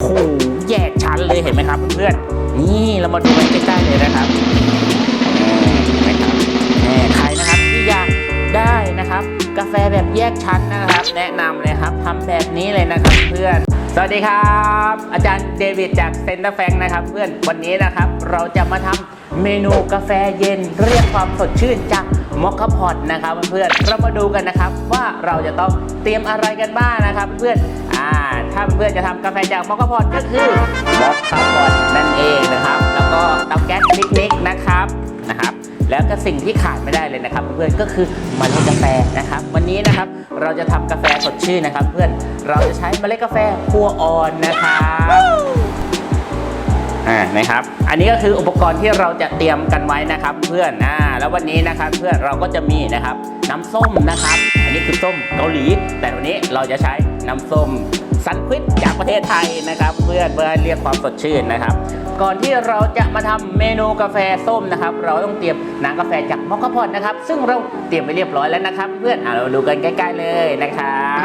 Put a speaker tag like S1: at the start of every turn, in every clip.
S1: โอ้โหแยกชั้นเลยเห็นไหมครับเพื่อนๆนี่เรามาดูกันใกล้ๆเลยนะครับนไหมครับแหมใครนะครับที่อยากได้นะครับ กาแฟแบบแยกชั้นนะครับ แนะนำเลยครับทำแบบนี้เลยนะครับเพื่อน สวัสดีครับ อาจารย์เดวิดจากเซนเตอร์แฟงนะครับ เพื่อนวันนี้นะครับเราจะมาทำเมนูกาแฟเย็นเรียกความสดชื่นจาก มอคคาพอตนะครับเพื่อนๆเรามาดูกันนะครับว่าเราจะต้องเตรียมอะไรกันบ้างนะครับเพื่อนอ่าถ้าเพื่อนจะทำกาแฟจากมอคคาพอตก็คือมอคคาพอตนั่นเองนะครับ แล้วก็เตาแก๊สปิกนิกนะครับนะครับ แล้วก็สิ่งที่ขาดไม่ได้เลยนะครับ เพื่อนๆก็คือเมล็ดกาแฟนะครับ วันนี้นะครับเราจะทำกาแฟสดชื่นนะครับ เพื่อนเราจะใช้เมล็ดกาแฟคั่วอ่อนนะครับ อ่านะครับ อันนี้ก็คืออุปกรณ์ที่เราจะเตรียมกันไว้นะครับ เพื่อนอ่าแล้ววันนี้นะครับเพื่อนเราก็จะมีนะครับ น้ำส้มนะครับ อันนี้คือส้มเกาหลี แต่วันนี้เราจะใช้น้ำส้มซันควิดจากประเทศไทยนะครับ เพื่อนเพื่อให้เรียกความสดชื่นนะครับ ก่อนที่เราจะมาทำเมนูกาแฟส้มนะครับ เราต้องเตรียมน้ำกาแฟจากมอคคาพอตนะครับ ซึ่งเราเตรียมไปเรียบร้อยแล้วนะครับ เพื่อนอะเราดูกันใกล้ ๆเลยนะครับ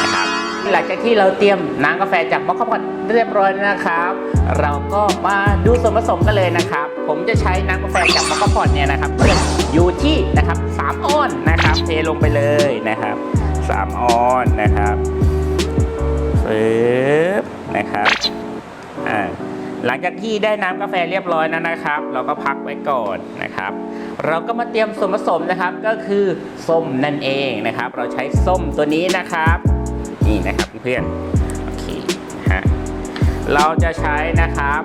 S1: นะครับ หลังจากที่เราเตรียมน้ำกาแฟจากมอคคาพอตเรียบร้อยนะครับ เราก็มาดูส่วนผสมกันเลยนะครับ ผมจะใช้น้ำกาแฟจากมอคคาพอตเนี่ยนะครับเพื่อนอยู่ที่นะครับ3ออนนะครับเทลงไปเลยนะครับ3ออนนะครับปึ๊บนะครับอ่าหลังจากที่ได้น้ำกาแฟเรียบร้อยแล้วนะครับ เราก็พักไว้ก่อนนะครับ เราก็มาเตรียมส่วนผสมนะครับก็คือส้มนั่นเองนะครับ เราใช้ส้มตัวนี้นะครับ นี่นะครับเพื่อนโอเคนะฮะเราจะใช้นะครับ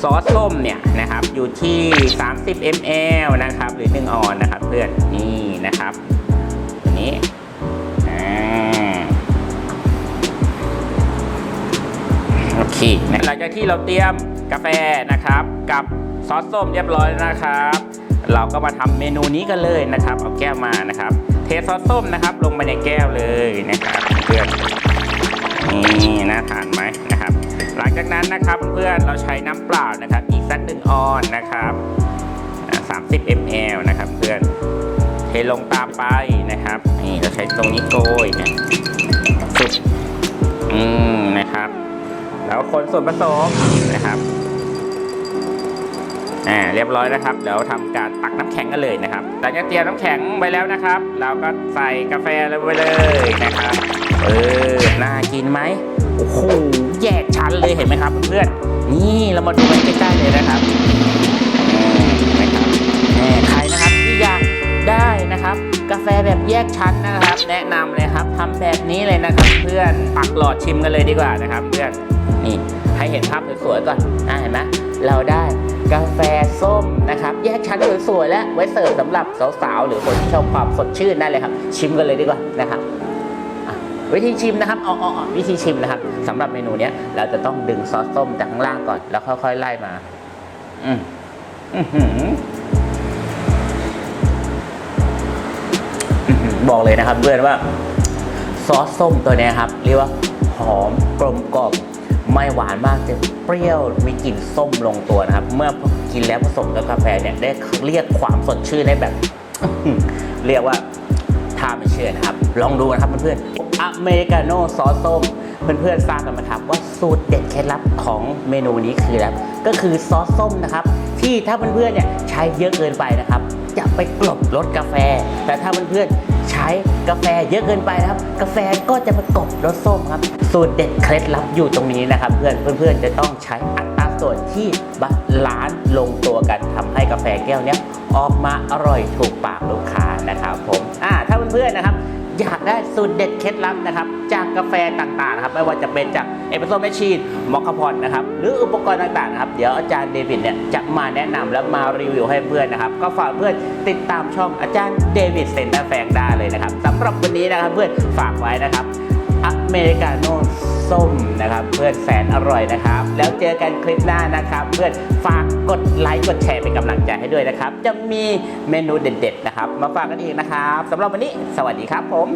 S1: ซอสส้มเนี่ยนะครับอยู่ที่ 30 ml นะครับหรือ 1 ออนนะครับเพื่อนนี่นะครับตัวนี้อ่โอเคหลังจากที่เราเตรียมกาแฟนะครับ กับซอสส้มเรียบร้อยนะครับ เราก็มาทำเมนูนี้กันเลยนะครับ เอาแก้วมานะครับ เทซอสส้มนะครับ ลงไปในแก้วเลยนะครับเพื่อน นี่น่าทานไหมนะครับ หลังจากนั้นนะครับเพื่อนเราใช้น้ำเปล่านะครับ อีกสักหนึ่งออนนะครับ 30 ml นะครับเพื่อนเทลงตามไปนะครับ นี่เราใช้ตรงนี้โกยนี่ยสุดอืมนะครับ แล้วคนส่วนผสมนะครับอ่าเรียบร้อยนะครับเดี๋ยวทำการตักน้ำแข็งกันเลยนะครับหลังจากเตรียมน้ำแข็งไปแล้วนะครับ เราก็ใส่กาแฟลงไปเลยนะครับ เออ น่ากินไหมโอ้โห แยกชั้นเลยเห็นไหมครับเพื่อนๆ นี่เรามาดูกันใกล้ๆเลยนะครับนไหมครับใครนะครับที่อยากได้นะครับ กาแฟแบบแยกชั้นนะครับ แนะนำเลยครับทำแบบนี้เลยนะครับ เพื่อนปักหลอดชิมกันเลยดีกว่านะครับ เพื่อนนี่ให้เห็นภาพสวยๆก่อนอ่าเห็นไหมเราได้กาแฟส้มนะครับ แยกชั้นสวยๆและไว้เสิร์ฟสำหรับสาวๆหรือคนที่ชอบความสดชื่นได้เลยครับ ชิมกันเลยดีกว่านะครับ วิธีชิมนะครับอ๋ออวิธีชิมนะครับสำหรับเมนูเนี้ยเราจะต้องดึงซอสส้มจากข้างล่างก่อน แล้วค่อยๆไล่มา อืมอื้อหืออื้อหือบอกเลยนะครับเพื่อนว่าซอสส้มตัวนี้ครับ เรียกว่าหอมกลมกล่อมไม่หวานมากแต่เปรี้ยวมีกลิ่นส้มลงตัวนะครับ เมื่อกินแล้วผสมกับกาแฟเนี่ยได้เรียกความสดชื่นได้แบบ เรียกว่าถ้าไม่เชื่อนะครับ ลองดูนะครับเพื่อนๆ อเมริกาโน่ซอสส้ม เพื่อนๆทราบกันไหมครับว่าสูตรเด็ดเคล็ดลับของเมนูนี้คืออะไรก็คือซอสส้มนะครับ ที่ถ้าเพื่อนๆเนี่ยใช้เยอะเกินไปนะครับ จะไปกลบรสกาแฟ แต่ถ้าเพื่อนๆใช้กาแฟเยอะเกินไปนะครับ กาแฟก็จะไปกลบรสส้มครับ สูตรเด็ดเคล็ดลับอยู่ตรงนี้นะครับ เพื่อนเพื่อนๆจะต้องใช้อัตราส่วนที่บาลานซ์ลงตัวกันทำให้กาแฟแก้วเนี้ยออกมาอร่อยถูกปากลูกค้านะครับผมอ่าถ้าเพื่อนๆนะครับ อยากได้สูตรเด็ดเคล็ดลับนะครับ จากกาแฟต่างๆนะครับไม่ว่าจะเป็นจากเอสเปรสโซ่แมชชีนมอคคาพอนนะครับหรืออุปกรณ์ต่างๆนะครับเดี๋ยวอาจารย์เดวิดเนี่ยจะมาแนะนำและมารีวิวให้เพื่อนนะครับ ก็ฝากเพื่อนติดตามช่องอาจารย์เดวิดเซนเตอร์แฟงได้เลยนะครับสำหรับวันนี้นะครับเพื่อนฝากไว้นะครับ อเมริกาโน่ส้มนะครับ เพื่อนแสนอร่อยนะครับ แล้วเจอกันคลิปหน้านะครับ เพื่อนฝากกดไลค์กดแชร์เป็นกำลังใจให้ด้วยนะครับ จะมีเมนูเด็ดๆนะครับ มาฝากกันอีกนะครับสำหรับวันนี้ สวัสดีครับผม